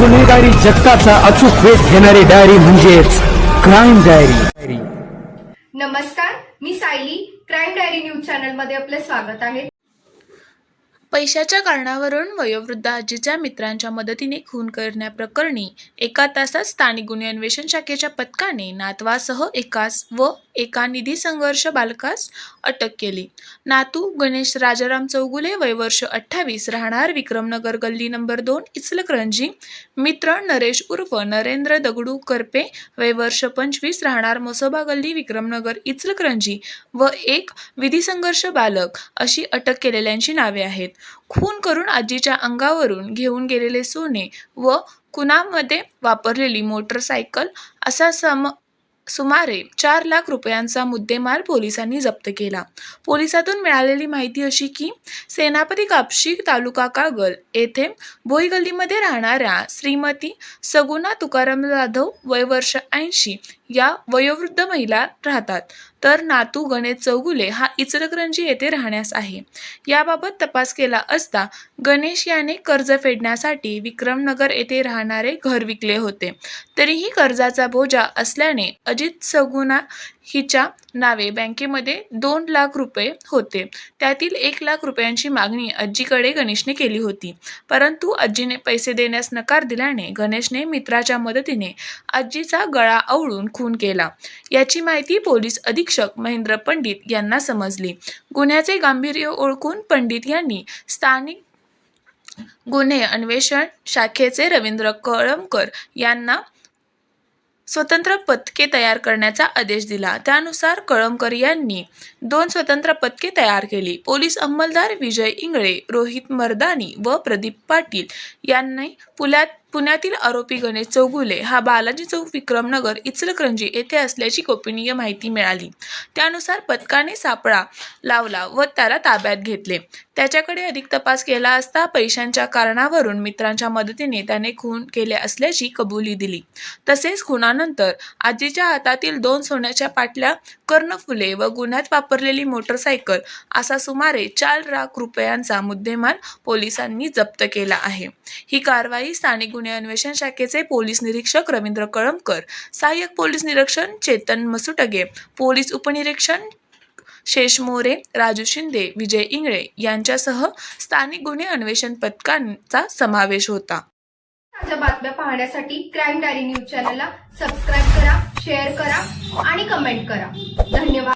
गुन्हेगारी जगताचा अचूक वेध घेणारी डायरी म्हणजेच क्राईम डायरी नमस्कार मी सायली. क्राईम डायरी न्यूज चॅनलमध्ये आपले स्वागत आहे. पैशाच्या कारणावरून वयोवृद्ध आजीच्या मित्रांच्या मदतीने खून करण्याप्रकरणी एका तासात स्थानिक गुन्हे अन्वेषण शाखेच्या पथकाने नातवासह एकास व एका निधी संघर्ष बालकास अटक केली. नातू गणेश राजाराम चौगुले वयवर्ष अठ्ठावीस राहणार विक्रमनगर गल्ली नंबर दोन इचलकरंजी. मित्र नरेश उर्फ नरेंद्र दगडू करपे वयवर्ष पंचवीस राहणार मसोबा गल्ली विक्रमनगर इचलकरंजी. व एक विधी संघर्ष बालक अशी अटक केलेल्यांची नावे आहेत. खून करून आजीच्या अंगावरून घेऊन गेलेले सोने व खुनामध्ये वापरलेली मोटरसायकल असा सम सुमारे चार लाख रुपयांचा मुद्देमाल पोलिसांनी जप्त केला. पोलिसातून मिळालेली माहिती अशी की सेनापती कापशी तालुका कागल येथे भोई गल्लीमध्ये राहणाऱ्या श्रीमती सगुना तुकाराम जाधव वय वर्ष ऐंशी या वयोवृद्ध महिला राहतात. तर नातू गणेश चौगुले हा इचलकरंजी येथे राहण्यास आहे. याबाबत तपास केला असता गणेश याने कर्ज फेडण्यासाठी विक्रमनगर येथे राहणारे घर विकले होते. तरीही कर्जाचा बोजा असल्याने अजित सगुना हिच्या नावे बँकेमध्ये दोन लाख रुपये होते. त्यातील एक लाख रुपयांची मागणी आजीकडे गणेशने केली होती. परंतु आजीने पैसे देण्यास नकार दिल्याने गणेशने मित्राच्या मदतीने आजीचा गळा आवळून खून केला. याची माहिती पोलीस अधीक्षक महेंद्र पंडित यांना समजली. गुन्ह्याचे गांभीर्य ओळखून पंडित यांनी स्थानिक गुन्हे अन्वेषण शाखेचे रवींद्र कळमकर यांना स्वतंत्र पथके तयार करण्याचा आदेश दिला. त्यानुसार कळमकर यांनी दोन स्वतंत्र पथके तयार केली. पोलीस अंमलदार विजय इंगळे रोहित मर्दानी व प्रदीप पाटील यांनी पुलात पुण्यातील आरोपी गणेश चौगुले हा बालाजी चौक विक्रमनगर इचलकरंजी येथे असल्याची गोपनीय माहिती मिळाली. त्यानुसार पथकाने सापळा लावला व त्याला ताब्यात घेतले. त्याच्याकडे अधिक तपास केला असता पैशांच्या कारणावरून मित्रांच्या मदतीने त्याने खून केले असल्याची कबुली दिली. तसेच खुनानंतर आजीच्या हातातील दोन सोन्याच्या पाटल्या कर्णफुले व गुन्ह्यात वापरलेली मोटरसायकल असा सुमारे चार लाख रुपयांचा मुद्देमाल पोलिसांनी जप्त केला आहे. ही कारवाई स्थानिक गुन्हे अन्वेषण शाखेचे पोलीस निरीक्षक रवींद्र कळमकर सहाय्यक पोलीस निरीक्षण चेतन मसुटगे पोलीस उपनिरीक्षण शेष मोरे राजू शिंदे विजय इंगळे यांच्यासह स्थानिक गुन्हे अन्वेषण पथकांचा समावेश होता. ताज्या बातम्या पाहण्यासाठी क्राईम डायरी न्यूज चॅनलला सबस्क्राईब करा शेअर करा आणि कमेंट करा. धन्यवाद.